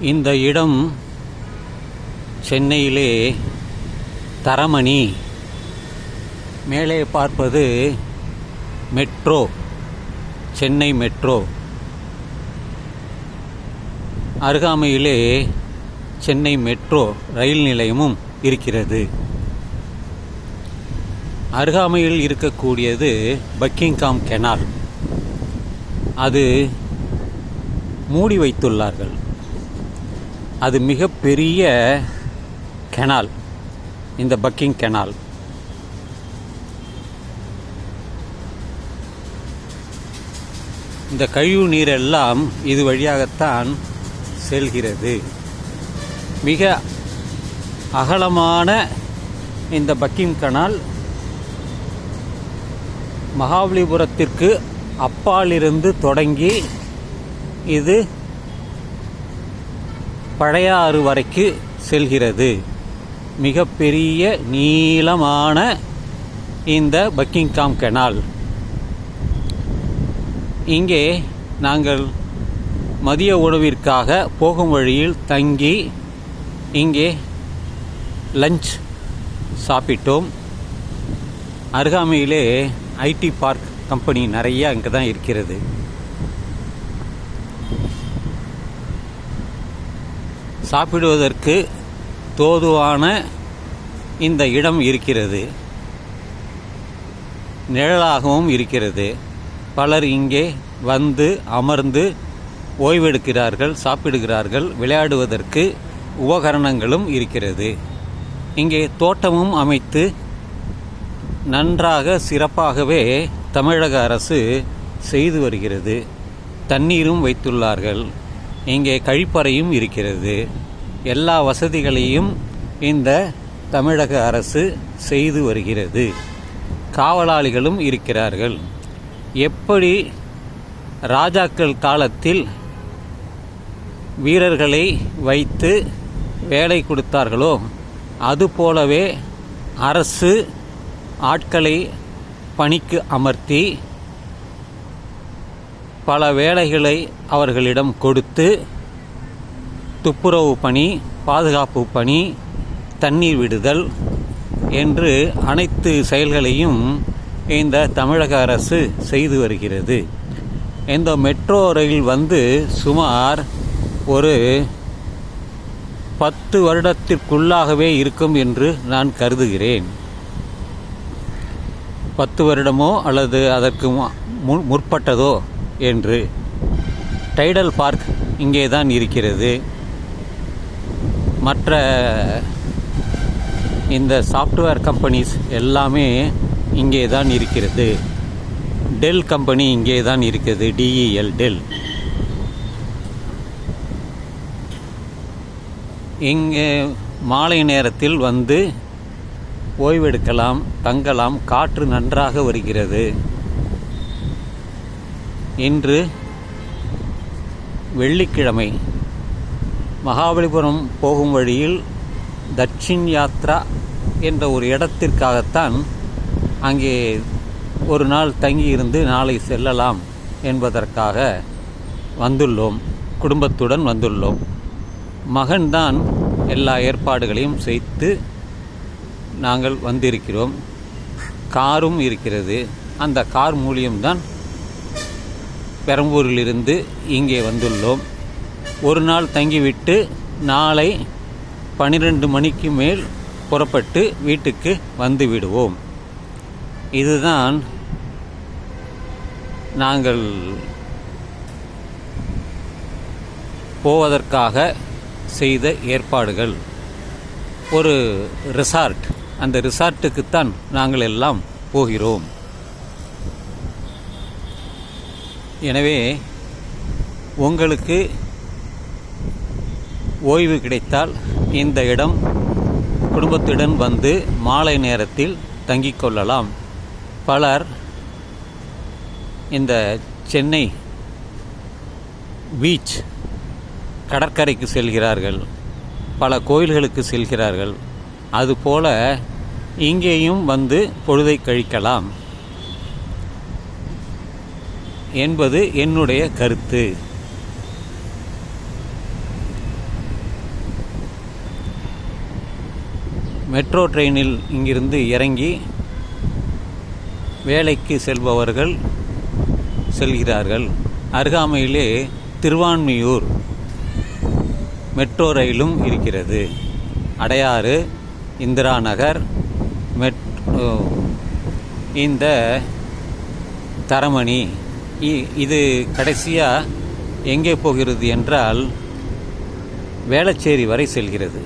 இந்த இடம் சென்னையிலே தரமணி. மேலே பார்ப்பது மெட்ரோ சென்னை மெட்ரோ. அருகாமையிலே சென்னை மெட்ரோ ரயில் நிலையமும் இருக்கிறது. அருகாமையில் இருக்கக்கூடியது பக்கிங்காம் கெனால். அது மூடி வைத்துள்ளார்கள். அது மிகப்பெரிய கெனால் இந்த பக்கிங் கெனால் இந்த கழிவு நீரெல்லாம் இது வழியாகத்தான் செல்கிறது. மிக அகலமான இந்த பக்கிங் கனால் மகாபலிபுரத்திற்கு அப்பாலிருந்து தொடங்கி இது பழையாறு வரைக்கு செல்கிறது. மிகப்பெரிய நீளமான இந்த பக்கிங்காம் கெனால். இங்கே நாங்கள் மதிய உணவிற்காக போகும் வழியில் தங்கி இங்கே லஞ்ச் சாப்பிட்டோம். அருகாமையிலே ஐடி பார்க் கம்பெனி நிறையா இங்கே தான் இருக்கிறது. சாப்பிடுவதற்கு தோதுவான இந்த இடம் இருக்கிறது. நிழலாகவும் இருக்கிறது. பலர் இங்கே வந்து அமர்ந்து ஓய்வெடுக்கிறார்கள் சாப்பிடுகிறார்கள் விளையாடுவதற்கு உபகரணங்களும் இருக்கிறது. இங்கே தோட்டமும் அமைத்து நன்றாக சிறப்பாகவே தமிழக அரசு செய்து வருகிறது. தண்ணீரும் வைத்துள்ளார்கள். இங்கே கழிப்பறையும் இருக்கிறது. எல்லா வசதிகளையும் இந்த தமிழக அரசு செய்து வருகிறது. காவலாளிகளும் இருக்கிறார்கள். எப்படி ராஜாக்கள் காலத்தில் வீரர்களை வைத்து வேலை கொடுத்தார்களோ அதுபோலவே அரசு ஆட்களை பணிக்கு அமர்த்தி பல வேலைகளை அவர்களிடம் கொடுத்து துப்புரவு பணி பாதுகாப்பு பணி தண்ணீர் விடுதல் என்று அனைத்து செயல்களையும் இந்த தமிழக அரசு செய்து வருகிறது. இந்த மெட்ரோ ரயில் வந்து சுமார் ஒரு பத்து வருடத்திற்குள்ளாகவே இருக்கும் என்று நான் கருதுகிறேன். பத்து வருடமோ அல்லது அதற்கு மு- முற்பட்டதோ என்று டைடல் பார்க் இங்கே தான் இருக்கிறது. மற்ற இந்த சாஃப்ட்வேர் கம்பெனிஸ் எல்லாமே இங்கே தான் இருக்கிறது. டெல் கம்பெனி இங்கே தான் இருக்குது டிஇஎல் டெல். இங்கே மாலை நேரத்தில் வந்து ஓய்வெடுக்கலாம் தங்கலாம். காற்று நன்றாக வருகிறது. இன்று வெள்ளிக்கிழமை மகாபலிபுரம் போகும் வழியில் தட்சின் யாத்ரா என்ற ஒரு இடத்திற்காகத்தான் அங்கே ஒரு நாள் தங்கியிருந்து நாளை செல்லலாம் என்பதற்காக வந்துள்ளோம் குடும்பத்துடன் வந்துள்ளோம். மகன்தான் எல்லா ஏற்பாடுகளையும் செய்து நாங்கள் வந்திருக்கிறோம். காரும் இருக்கிறது. அந்த கார் மூலியம்தான் பெரம்பூரிலிருந்து இங்கே வந்துள்ளோம். ஒரு நாள் தங்கிவிட்டு நாளை பன்னிரெண்டு மணிக்கு மேல் புறப்பட்டு வீட்டுக்கு வந்து விடுவோம். இதுதான் நாங்கள் போவதற்காக செய்த ஏற்பாடுகள். ஒரு ரிசார்ட் அந்த ரிசார்ட்டுக்குத்தான் நாங்கள் எல்லாம் போகிறோம். எனவே உங்களுக்கு ஓய்வு கிடைத்தால் இந்த இடம் குடும்பத்துடன் வந்து மாலை நேரத்தில் தங்கிக் கொள்ளலாம். பலர் இந்த சென்னை பீச் கடற்கரைக்கு செல்கிறார்கள். பல கோயில்களுக்கு செல்கிறார்கள். அதுபோல இங்கேயும் வந்து பொழுதை கழிக்கலாம். என்பது என்னுடைய கருத்து. மெட்ரோ ட்ரெயினில் இங்கிருந்து இறங்கி வேலைக்கு செல்பவர்கள் செல்கிறார்கள். அருகாமையிலே திருவான்மியூர் மெட்ரோ ரயிலும் இருக்கிறது. அடையாறு இந்திரா நகர் மெட் இந்த தரமணி இது கடைசியாக எங்கே போகிறது என்றால் வேளச்சேரி வரை செல்கிறது.